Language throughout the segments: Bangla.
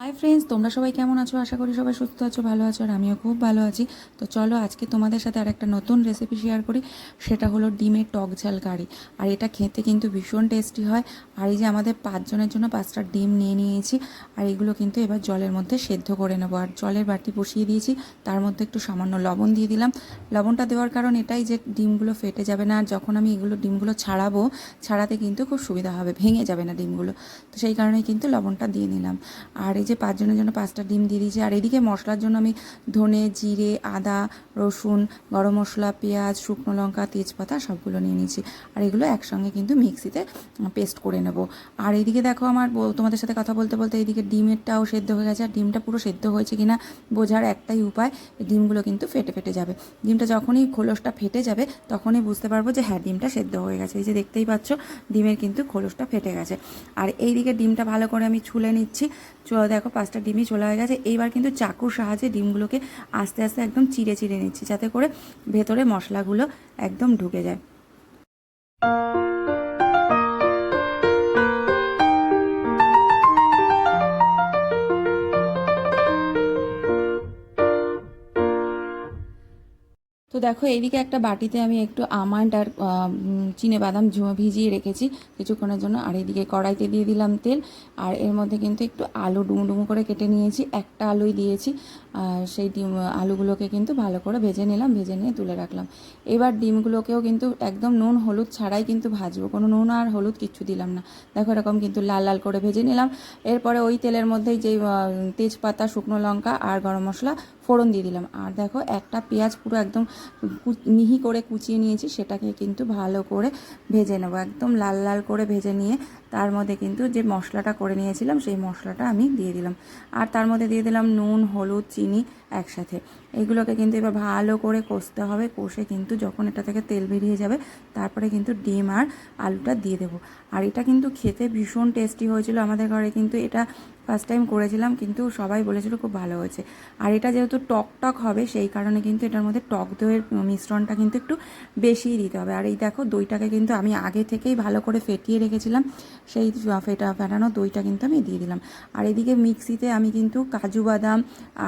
হাই ফ্রেন্ডস তোমরা সবাই কেমন আছো? আশা করি সবাই সুস্থ আছো, ভালো আছো, আর আমিও খুব ভালো আছি। তো চলো আজকে তোমাদের সাথে আর একটা নতুন রেসিপি শেয়ার করি। সেটা হলো ডিমের টক ঝাল কারি। আর এটা খেতে কিন্তু ভীষণ টেস্টি হয়। আর এই যে আমাদের পাঁচজনের জন্য পাঁচটা ডিম নিয়ে নিয়েছি, আর এগুলো কিন্তু এবার জলের মধ্যে সেদ্ধ করে নেব। আর জলের বাটি বসিয়ে দিয়েছি, তার মধ্যে একটু সামান্য লবণ দিয়ে দিলাম। লবণটা দেওয়ার কারণ এটাই যে ডিমগুলো ফেটে যাবে না, আর যখন আমি এগুলো ডিমগুলো ছাড়াবো, ছাড়াতে কিন্তু খুব সুবিধা হবে, ভেঙে যাবে না ডিমগুলো। তো সেই কারণেই কিন্তু লবণটা দিয়ে নিলাম। আর যে পাঁচজনের জন্য পাঁচটা ডিম দিয়ে দিয়েছি। আর এদিকে মশলার জন্য আমি ধনে, জিরে, আদা, রসুন, গরম মশলা, পেঁয়াজ, শুকনো লঙ্কা, তেজপাতা সবগুলো নিয়ে নিয়েছি। আর এগুলো একসঙ্গে কিন্তু মিক্সিতে পেস্ট করে নেব। আর এদিকে দেখো আমার তোমাদের সাথে কথা বলতে বলতে এইদিকে ডিমেরটাও সেদ্ধ হয়ে গেছে। আর ডিমটা পুরো সেদ্ধ হয়েছে কিনা বোঝার একটাই উপায় ডিমগুলো কিন্তু ফেটে ফেটে যাবে। ডিমটা যখনই খোলসটা ফেটে যাবে তখনই বুঝতে পারব যে হ্যাঁ ডিমটা সেদ্ধ হয়ে গেছে। এই যে দেখতেই পাচ্ছ, ডিমের কিন্তু খোলসটা ফেটে গেছে। আর এইদিকে ডিমটা ভালো করে আমি ছুলে নিচ্ছি। দেখো, পাঁচটা ডিমই চলে হয়ে গেছে। এইবার কিন্তু চাকুর সাহায্যে ডিমগুলোকে আস্তে আস্তে একদম চিড়ে চিড়ে নিচ্ছি, যাতে করে ভেতরে মশলাগুলো একদম ঢুকে যায়। তো দেখো এইদিকে একটা বাটিতে আমি একটু আমান্ড আর চিনে বাদাম ভিজিয়ে রেখেছি কিছুক্ষণের জন্য। আর এইদিকে কড়াইতে দিয়ে দিলাম তেল। আর এর মধ্যে কিন্তু একটু আলু ডুমো ডুমো করে কেটে নিয়েছি। একটা আলুই দিয়েছি। সেই ডিম আলুগুলোকে কিন্তু ভালো করে ভেজে নিলাম, ভেজে নিয়ে তুলে রাখলাম। এবার ডিমগুলোকেও কিন্তু একদম নুন, হলুদ ছাড়াই কিন্তু ভাজবো। কোনো নুন আর হলুদ কিচ্ছু দিলাম না। দেখো, এরকম কিন্তু লাল লাল করে ভেজে নিলাম। এরপরে ওই তেলের মধ্যেই যে তেজপাতা, শুকনো লঙ্কা আর গরম মশলা ফোড়ন দিয়ে দিলাম। আর দেখো, একটা পেঁয়াজ পুরো একদম মিহি করে কুচিয়ে নিয়েছি, সেটাকে কিন্তু ভালো করে ভেজে নেব। একদম লাল লাল করে ভেজে নিয়ে তার মধ্যে কিন্তু যে মশলাটা করে নিয়েছিলাম, সেই মশলাটা আমি দিয়ে দিলাম। আর তার মধ্যে দিয়ে দিলাম নুন, হলুদ, চিনি একসাথে। এইগুলোকে কিন্তু এবার ভালো করে কষতে হবে। কষে কিন্তু যখন এটা থেকে তেল বেরিয়ে যাবে, তারপরে কিন্তু ডিম আর আলুটা দিয়ে দেবো। আর এটা কিন্তু খেতে ভীষণ টেস্টি হয়েছিল। আমাদের ঘরে কিন্তু এটা ফার্স্ট টাইম করেছিলাম, কিন্তু সবাই বলেছিল খুব ভালো হয়েছে। আর এটা যেহেতু টক টক হবে, সেই কারণে কিন্তু এটার মধ্যে টক দইয়ের মিশ্রণটা কিন্তু একটু বেশিই দিতে হবে। আর এই দেখো, দইটাকে কিন্তু আমি আগে থেকেই ভালো করে ফেটিয়ে রেখেছিলাম। সেই ফেটা, ফেটানো দইটা কিন্তু আমি দিয়ে দিলাম। আর এদিকে মিক্সিতে আমি কিন্তু কাজু বাদাম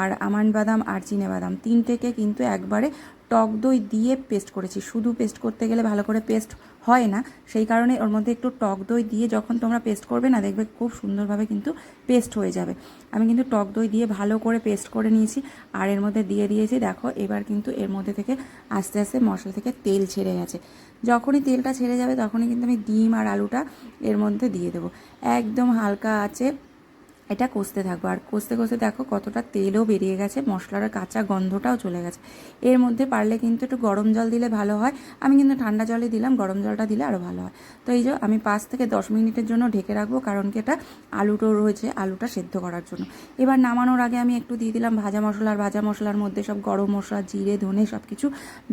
আর আমন্ড বাদাম আর চিনে বাদাম তিনটেকে কিন্তু একবারে টক দই দিয়ে পেস্ট করেছি। শুধু পেস্ট করতে গেলে ভালো করে পেস্ট হয় না। সেই কারণে ওর মধ্যে একটু টক দই দিয়ে যখন তোমরা পেস্ট করবে না, দেখবে খুব সুন্দরভাবে কিন্তু পেস্ট হয়ে যাবে। আমি কিন্তু টক দই দিয়ে ভালো করে পেস্ট করে নিয়েছি। আর এর মধ্যে দিয়ে দিয়েছি, দেখো, এবার কিন্তু এর মধ্যে থেকে আস্তে আস্তে মশলা থেকে তেল ছেড়ে গেছে। যখনই তেলটা ছেড়ে যাবে, তখনই কিন্তু আমি ডিম আর আলুটা এর মধ্যে দিয়ে দেবো। একদম হালকা আছে। এটা কষতে থাকব। আর কষতে কষতে দেখো কতটা তেলও বেরিয়ে গেছে, মশলার কাঁচা গন্ধটাও চলে গেছে। এর মধ্যে পারলে কিন্তু একটু গরম জল দিলে ভালো হয়। আমি কিন্তু ঠান্ডা জলে দিলাম, গরম জলটা দিলে আরও ভালো হয়। তো এই যে আমি পাঁচ থেকে দশ মিনিটের জন্য ঢেকে রাখব, কারণ কি এটা আলুটো রয়েছে, আলুটা সেদ্ধ করার জন্য। এবার নামানোর আগে আমি একটু দিয়ে দিলাম ভাজা মশলা, আর ভাজা মশলার মধ্যে সব গরম মশলা, জিরে, ধনে সব কিছু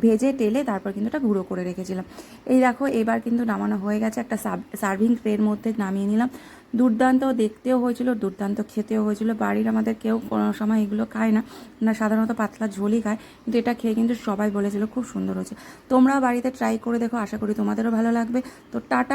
ভেজে, টেলে তারপর কিন্তু এটা গুঁড়ো করে রেখেছিলাম। এই দেখো এবার কিন্তু নামানো হয়ে গেছে একটা সার্ভিং ট্রের মধ্যে নামিয়ে নিলাম। দুর্দান্ত দেখতেও হয়েছিল, দুর্দান্ত খেতেও হয়েছিল। বাড়ির আমাদের কেউ কোনো সময় এগুলো খায় না। না, সাধারণত পাতলা ঝোলই খায়, কিন্তু এটা খেয়ে কিন্তু সবাই বলেছিল খুব সুন্দর হয়েছে। তোমরাও বাড়িতে ট্রাই করে দেখো, আশা করি তোমাদেরও ভালো লাগবে। তো টাটা।